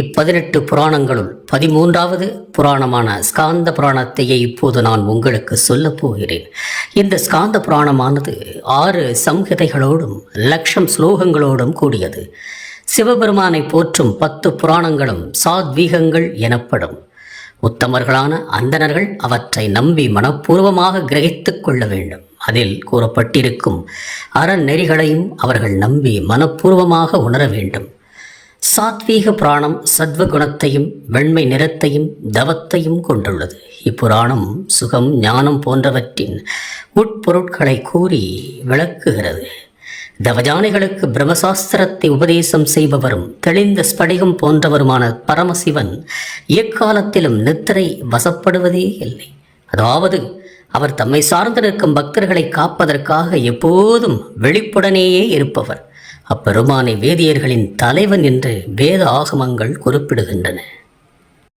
இப்பதினெட்டு புராணங்களுள் பதிமூன்றாவது புராணமான ஸ்காந்த புராணத்தையே இப்போது நான் உங்களுக்கு சொல்லப் போகிறேன். இந்த ஸ்காந்த புராணமானது ஆறு சம்ஹிதைகளோடும் லட்சம் ஸ்லோகங்களோடும் கூடியது. சிவபெருமானை போற்றும் பத்து புராணங்களும் சாத்வீகங்கள் எனப்படும். உத்தமர்களான அந்தணர்கள் அவற்றை நம்பி மனப்பூர்வமாக கிரகித்துக் கொள்ள வேண்டும். அதில் கூறப்பட்டிருக்கும் அறநெறிகளையும் அவர்கள் நம்பி மனப்பூர்வமாக உணர வேண்டும். சாத்வீக புராணம் சத்வகுணத்தையும் வெண்மை நிறத்தையும் தவத்தையும் கொண்டுள்ளது. இப்புராணம் சுகம் ஞானம் போன்றவற்றின் உட்பொருட்களை கூறி விளக்குகிறது. தவஜானிகளுக்கு பிரம்மசாஸ்திரத்தை உபதேசம் செய்பவரும் தெளிந்த ஸ்படிகம் போன்றவருமான பரமசிவன் எக்காலத்திலும் நித்திரை வசப்படுவதே இல்லை. அதாவது அவர் தம்மை சார்ந்து நிற்கும் பக்தர்களை காப்பதற்காக எப்போதும் வெளிப்புடனேயே இருப்பவர். அப்பெருமானை வேதியர்களின் தலைவன் என்று வேத ஆகமங்கள் குறிப்பிடுகின்றன.